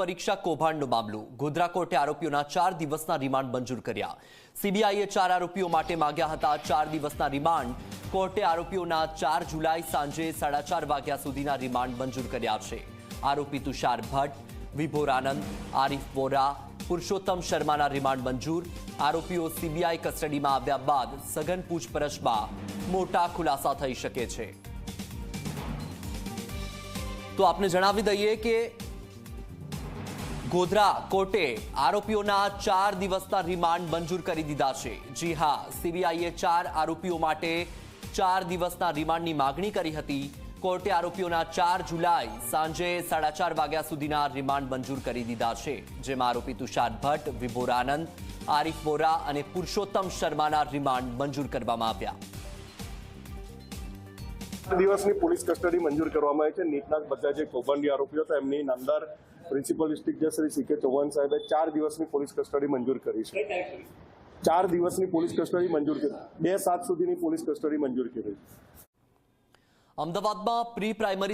પરીક્ષા કૌભાંડનો મામલો. ગોધરા કોર્ટે આરોપીઓના ચાર દિવસના રિમાન્ડ મંજૂર કર્યા. સીબીઆઈએ ચાર આરોપીઓ માટે માગ્યા હતા. ચાર દિવસના રિમાન્ડ. કોર્ટે આરોપીઓના ચાર જુલાઈ સાંજે સાડા ચાર વાગ્યા સુધીના રિમાન્ડ મંજૂર કર્યા છે. આરોપી તુષાર ભટ્ટ, વિભોર આનંદ, આરીફ વોરા, પુરુષોત્તમ શર્માના રિમાન્ડ મંજૂર. આરોપીઓ સીબીઆઈ કસ્ટડીમાં આવ્યા બાદ સઘન પૂછપરછમાં મોટા ખુલાસા થઈ શકે છે. તો આપને જણાવી દઈએ કે ગોધરા કોર્ટે આરોપીઓના ચાર દિવસના રિમાન્ડ મંજૂર કરી દીધા છે. જી હા, સીબીઆઈએ ચાર આરોપીઓ માટે ચાર દિવસના રિમાન્ડની માગણી કરી હતી. કોર્ટે આરોપીઓના ચાર જુલાઈ સાંજે સાડા ચાર વાગ્યા સુધીના રિમાન્ડ મંજૂર કરી દીધા છે. જેમાં આરોપી તુષાર ભટ્ટ, વિભોર આનંદ, આરીફ બોરા અને પુરુષોત્તમ શર્માના રિમાન્ડ મંજૂર કરવામાં આવ્યા. દિવસની પોલીસ કસ્ટડી મંજૂર કરવામાં આવી છે. નીટના બધા જે કૌભાંડી આરોપીઓ હતા, એમની નામદાર પ્રિન્સિપલ ડિસ્ટ્રિક્ટ જજ શ્રી સી કે ચૌહાણ સાહેબે ચાર દિવસની પોલીસ કસ્ટડી મંજૂર કરી છે. ચાર દિવસની પોલીસ કસ્ટડી મંજૂર કરી. બે સાત સુધીની પોલીસ કસ્ટડી મંજૂર કરી. અમદાવાદમાં પ્રી પ્રાઇમરી